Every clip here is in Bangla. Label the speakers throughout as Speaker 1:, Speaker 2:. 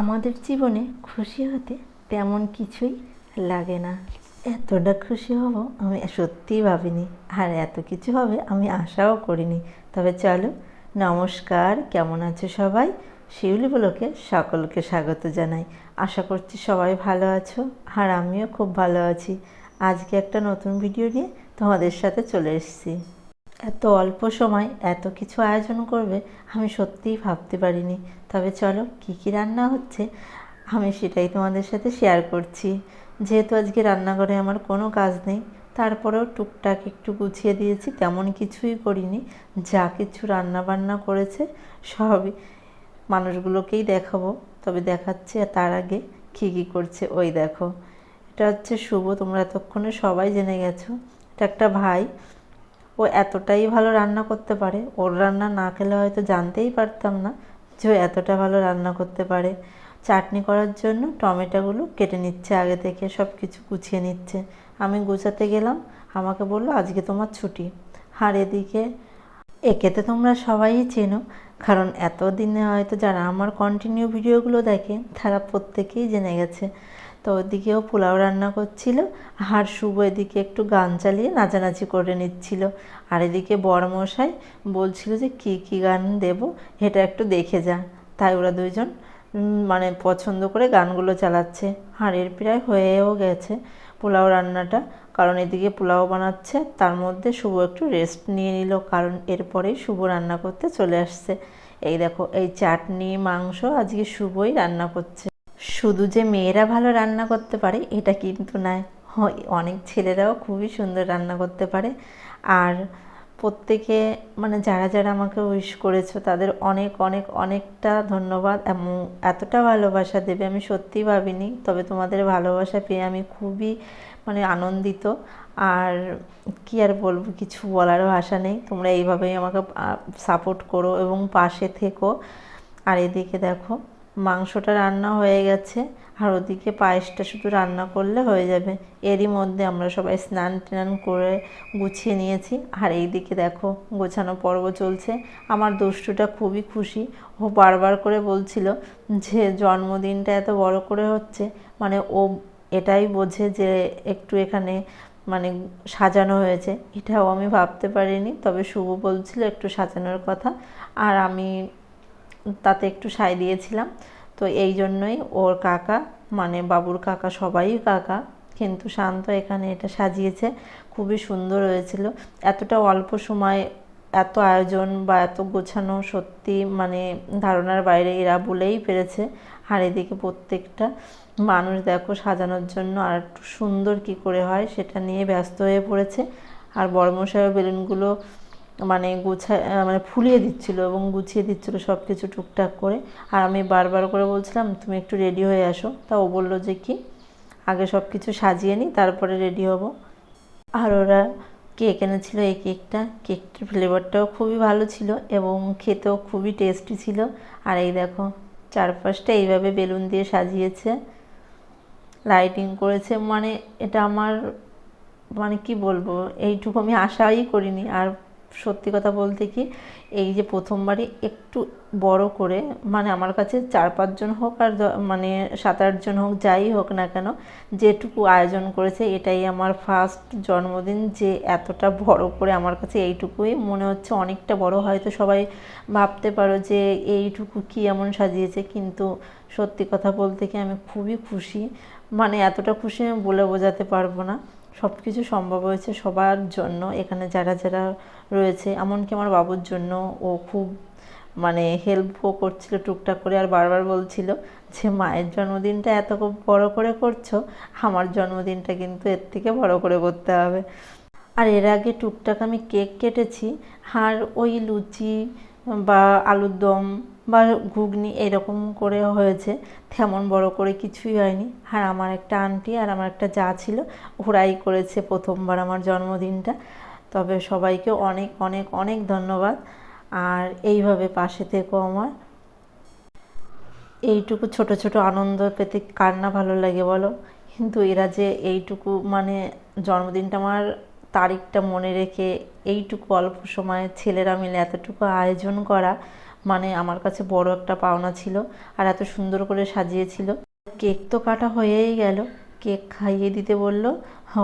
Speaker 1: আমাদের জীবনে খুশি হতে তেমন কিছুই লাগে না। এতটা খুশি হব আমি সত্যিই ভাবিনি, আর এত কিছু হবে আমি আশাও করিনি। তবে চলো, নমস্কার, কেমন আছো সবাই? শিউলি বলোকে সকলকে স্বাগত জানাই। আশা করছি সবাই ভালো আছো, আর আমিও খুব ভালো আছি। আজকে একটা নতুন ভিডিও নিয়ে তোমাদের সাথে চলে এসেছি। এত অল্প সময় এত কিছু আয়োজন করবে, আমি সত্যিই ভাবতে পারিনি। তবে চলো, কী কী রান্না হচ্ছে, আমি সেটাই তোমাদের সাথে শেয়ার করছি। যেহেতু আজকে রান্নাঘরে আমার কোনো কাজ নেই, তারপরেও টুকটাক একটু গুছিয়ে দিয়েছি, তেমন কিছুই করিনি। যা কিছু রান্না বান্না করেছে, সবই মানুষগুলোকেই দেখাবো, তবে দেখাচ্ছি তার আগে কী কী করছে, ওই দেখো। এটা হচ্ছে শুভ, তোমরা এতক্ষণে সবাই জেনে গেছো। এটা একটা ভাই ও এতটাই ভালো রান্না করতে পারে। ওর রান্না না খেলে হয়তো জানতেই পারতাম না যে ও এতটা ভালো রান্না করতে পারে। চাটনি করার জন্য টমেটোগুলো কেটে নিচ্ছে আগে থেকে সব কিছু গুছিয়ে নিচ্ছে। আমি গুছাতে গেলাম, আমাকে বলল, আজকে তোমার ছুটি। আর এদিকে একে তো তোমরা সবাই চেনো, কারণ এতদিনে হয়তো যারা আমার কন্টিনিউ ভিডিওগুলো দেখে, তারা প্রত্যেকেই জেনে গেছে তো ওদিকেও পোলাও রান্না করছিল, আর শুভ এদিকে একটু গান চালিয়ে নাচানাচি করে নিচ্ছিল। আর এদিকে বড়মশাই বলছিল যে, কি কি গান দেব? এটা একটু দেখে যা। তাই ওরা দুইজন মানে পছন্দ করে গানগুলো চালাচ্ছে। আর এর প্রায় হয়েও গেছে পোলাও রান্নাটা, কারণ এদিকে পোলাও বানাচ্ছে, তার মধ্যে শুভ একটু রেস্ট নিয়ে নিল, কারণ এরপরেই শুভ রান্না করতে চলে আসছে। এই দেখো, এই চাটনি, মাংস আজকে শুভই রান্না করছে। শুধু যে মেয়েরা ভালো রান্না করতে পারে, এটা কিন্তু নয়। অনেক ছেলেরাও খুবই সুন্দর রান্না করতে পারে। আর প্রত্যেকে মানে যারা যারা আমাকে উইশ করেছ, তাদের অনেক অনেক, অনেকটা ধন্যবাদ এবং এতটা ভালোবাসা দেবে আমি সত্যিই ভাবিনি। তবে তোমাদের ভালোবাসা পেয়ে আমি খুবই মানে আনন্দিত। আর কি আর বলব, কিছু বলারও ভাষা নেই। তোমরা এইভাবেই আমাকে সাপোর্ট করো এবং পাশে থেকো। আর এদিকে দেখো মাংসটা রান্না হয়ে গেছে, আর ওদিকে পায়েসটা শুধু রান্না করলে হয়ে যাবে। এরই মধ্যে আমরা সবাই স্নান টান করে গুছিয়ে নিয়েছি। আর এইদিকে দেখো, গোছানো পর্ব চলছে। আমার দুষ্টুটা খুবই খুশি। ও বারবার করে বলছিল যে, জন্মদিনটা এত বড় করে হচ্ছে। মানে ও এটাই বোঝে যে, একটু এখানে মানে সাজানো হয়েছে। এটাও আমি ভাবতে পারিনি, তবে শুভ বলছিল একটু সাজানোর কথা। আর আমি তাতে একটু সায় দিয়েছিলাম। তো এই জন্যই ওর কাকা মানে বাবুর কাকা, সবাই কাকা, কিন্তু শান্ত এখানে এটা সাজিয়েছে। খুবই সুন্দর হয়েছিল। এতটা অল্প সময়, এত আয়োজন বা এত গোছানো সত্যি মানে ধারণার বাইরে এরা বলেই পেরেছে আর এদিকে প্রত্যেকটা মানুষ দেখো সাজানোর জন্য আর একটু সুন্দর কি করে হয় সেটা নিয়ে ব্যস্ত হয়ে পড়েছে। আর বড়মশাইও বেলুনগুলো মানে গুছা মানে ফুলিয়ে দিচ্ছিল এবং গুছিয়ে দিচ্ছিল সব কিছু টুকটাক করে। আর আমি বারবার করে বলছিলাম, তুমি একটু রেডি হয়ে আসো। তা ও বলল যে, কি? আগে সব কিছু সাজিয়ে নিই তারপরে রেডি হব। আর ওরা কেক এনেছিল এই কেকটা। কেকটার ফ্লেভারটাও খুবই ভালো ছিল এবং খেতেও খুবই টেস্টি ছিল। আর এই দেখো, চারপাশটা এইভাবে বেলুন দিয়ে সাজিয়েছে লাইটিং করেছে। মানে এটা আমার মানে কি বলব, এইটুকু আমি আশাই করিনি। আর সত্যি কথা বলতে কি, এই যে প্রথমবারই একটু বড় করে মানে আমার কাছে চার পাঁচজন হোক আর মানে সাত আটজন হোক, যাই হোক না কেন, যেটুকু আয়োজন করেছে, এটাই আমার ফার্স্ট জন্মদিন, যে এতটা বড় করে আমার কাছে এইটুকুই। মনে হচ্ছে অনেকটা বড়, হয়তো সবাই ভাবতে পারো যে এইটুকু কি এমন সাজিয়েছে, কিন্তু সত্যি কথা বলতে কি আমি খুবই খুশি। মানে এতটা খুশি আমি বলে বোঝাতে পারব না। সব কিছু সম্ভব হয়েছে সবার জন্য, এখানে যারা যারা রয়েছে, এমনকি আমার বাবুর জন্য ও খুব মানে হেল্পও করছিল টুকটাক করে আর বারবার বলছিল যে, মায়ের জন্মদিনটা এত বড় করে করছ, আমার জন্মদিনটা কিন্তু এর থেকে বড় করে করতে হবে। আর এর আগে টুকটাক আমি কেক কেটেছি, আর ওই লুচি বা আলুর দম বা ঘুগনি এরকম করে হয়েছে। তেমন বড় করে কিছুই হয়নি। আর আমার একটা আন্টি আর আমার একটা যা ছিল, ওরাই করেছে প্রথমবার আমার জন্মদিনটা। তবে সবাইকে অনেক অনেক অনেক ধন্যবাদ। আর এইভাবে পাশে থেকো আমার। এইটুকু ছোট ছোট আনন্দ পেতে কার না ভালো লাগে বলো? কিন্তু এরা যে এইটুকু মানে জন্মদিনটা আমার তারিখটা মনে রেখে এইটুকু অল্প সময়ে ছেলেরা মিলে এতটুকু আয়োজন করা মানে আমার কাছে বড় একটা পাওনা ছিল আর এত সুন্দর করে সাজিয়েছিল। কেক তো কাটা হয়েই গেল, কেক খাইয়ে দিতে বলল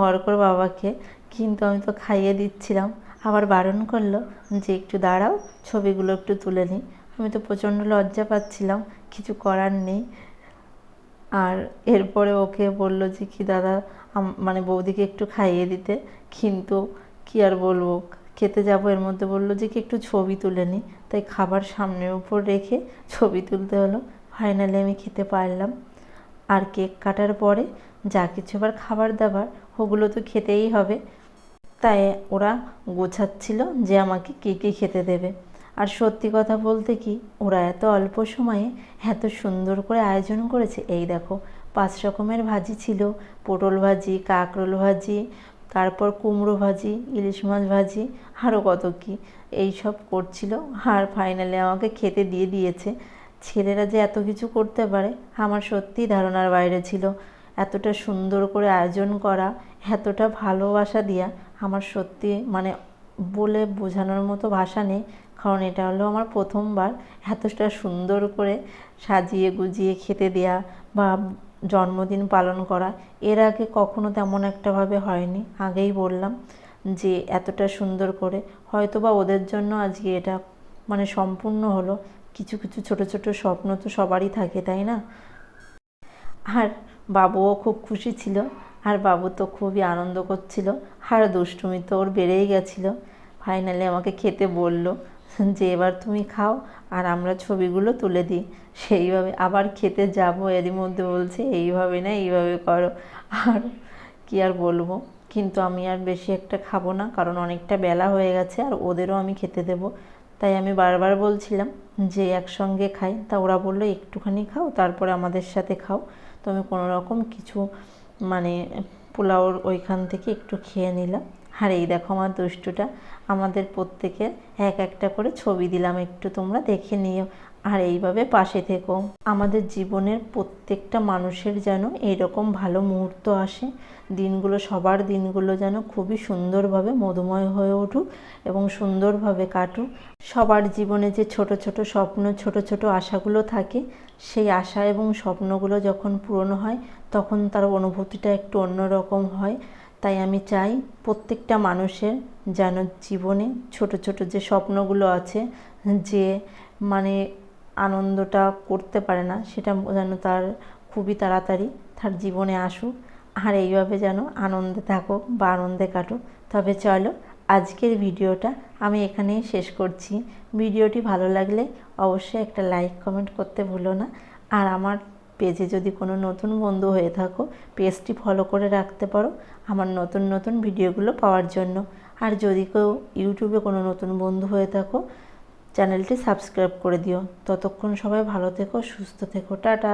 Speaker 1: অর্কর বাবাকে। কিন্তু আমি তো খাইয়ে দিচ্ছিলাম। আবার বারণ করল যে, একটু দাঁড়াও, ছবিগুলো একটু তুলে নিই আমি তো প্রচণ্ড লজ্জা পাচ্ছিলাম, কিছু করার নেই। এরপরে ওকে বলল যে, কি দাদা মানে বৌদিকে একটু খাইয়ে দিতে। কিন্তু কি আর বলব, খেতে যাব এর মধ্যে বলল যে, কি একটু ছবি তুলে নিই তাই খাবার সামনের উপর রেখে ছবি তুলতে হলো। ফাইনালি আমি খেতে পারলাম। আর কেক কাটার পরে যা কিছু আবার খাবার দাবার, ওগুলো তো খেতেই হবে। তাই ওরা গোছাচ্ছিল যে, আমাকে কী কী খেতে দেবে? আর সত্যি কথা বলতে কি, ওরা এত অল্প সময়ে এত সুন্দর করে আয়োজন করেছে। এই দেখো, পাঁচ রকমের ভাজি ছিল। পটল ভাজি, কাঁকরোল ভাজি, তারপর কুমড়ো ভাজি, ইলিশ মাছ ভাজি আরও কত কী। এই সব করছিল আর ফাইনালে আমাকে খেতে দিয়ে দিয়েছে। ছেলেরা যে এত কিছু করতে পারে, আমার সত্যিই ধারণার বাইরে ছিল। এতটা সুন্দর করে আয়োজন করা, এতটা ভালোবাসা দেওয়া আমার সত্যি মানে বলে বোঝানোর মতো ভাষা নেই। কারণ এটা হলো আমার প্রথমবার এতটা সুন্দর করে সাজিয়ে গুজিয়ে খেতে দেয়া বা জন্মদিন পালন করা। এর আগে কখনো তেমন একটাভাবে হয়নি। আগেই বললাম যে এতটা সুন্দর করে হয়তো বা ওদের জন্য আজকে এটা মানে সম্পূর্ণ হলো। কিছু কিছু ছোট ছোট স্বপ্ন তো সবারই থাকে, তাই না? আর বাবুও খুব খুশি ছিল। আর বাবু তো খুবই আনন্দ করছিল। আর দুষ্টুমি তো ওর বেড়েই গেছিল। ফাইনালি আমাকে খেতে বলল। যে এবার তুমি খাও আর আমরা ছবিগুলো তুলে দিই। সেইভাবে আবার খেতে যাব, এরই মধ্যে বলছে, এইভাবে না, এইভাবে করো। আর কি আর বলব? কিন্তু আমি আর বেশি একটা খাব না, কারণ অনেকটা বেলা হয়ে গেছে আর ওদেরও আমি খেতে দেবো। তাই আমি বারবার বলছিলাম যে একসঙ্গে খাই। তা ওরা বলল, একটুখানি খাও, তারপরে আমাদের সাথে খাও। তো আমি কোনো রকম কিছু মানে পোলাওর ওইখান থেকে একটু খেয়ে নিলাম। আর এই দেখো আমার দুষ্টুটা, আমাদের প্রত্যেকের এক একটা করে ছবি দিলাম, একটু তোমরা দেখে নিও। আর এইভাবে পাশে থেকো। আমাদের জীবনের প্রত্যেকটা মানুষের যেন এইরকম ভালো মুহূর্ত আসে। দিনগুলো, সবার দিনগুলো যেন খুবই সুন্দরভাবে মধুময় হয়ে উঠুক এবং সুন্দরভাবে কাটুক। সবার জীবনে যে ছোট ছোট স্বপ্ন, ছোট ছোট আশাগুলো থাকে, সেই আশা এবং স্বপ্নগুলো যখন পূরণ হয়, তখন তার অনুভূতিটা একটু অন্যরকম হয়। তাই আমি চাই প্রত্যেকটা মানুষের যেন জীবনে ছোট ছোট যে স্বপ্নগুলো আছে, যে মানে আনন্দটা করতে পারে না, সেটা যেন তার খুবই তাড়াতাড়ি তার জীবনে আসুক। আর এইভাবে যেন আনন্দে থাকুক বা আনন্দে কাটুক। তবে চলো, আজকের ভিডিওটা আমি এখানেই শেষ করছি। ভিডিওটি ভালো লাগলে অবশ্যই একটা লাইক, কমেন্ট করতে ভুলো না। আর আমার পেজে যদি কোনো নতুন বন্ধু হয়ে থাকো, পেজটি ফলো করে রাখতে পারো আমার নতুন নতুন ভিডিওগুলো পাওয়ার জন্য। আর যদি কেউ ইউটিউবে কোনো নতুন বন্ধু হয়ে থাকো চ্যানেলটি সাবস্ক্রাইব করে দিও। ততক্ষণ সবাই ভালো থেকো, সুস্থ থেকো, টাটা।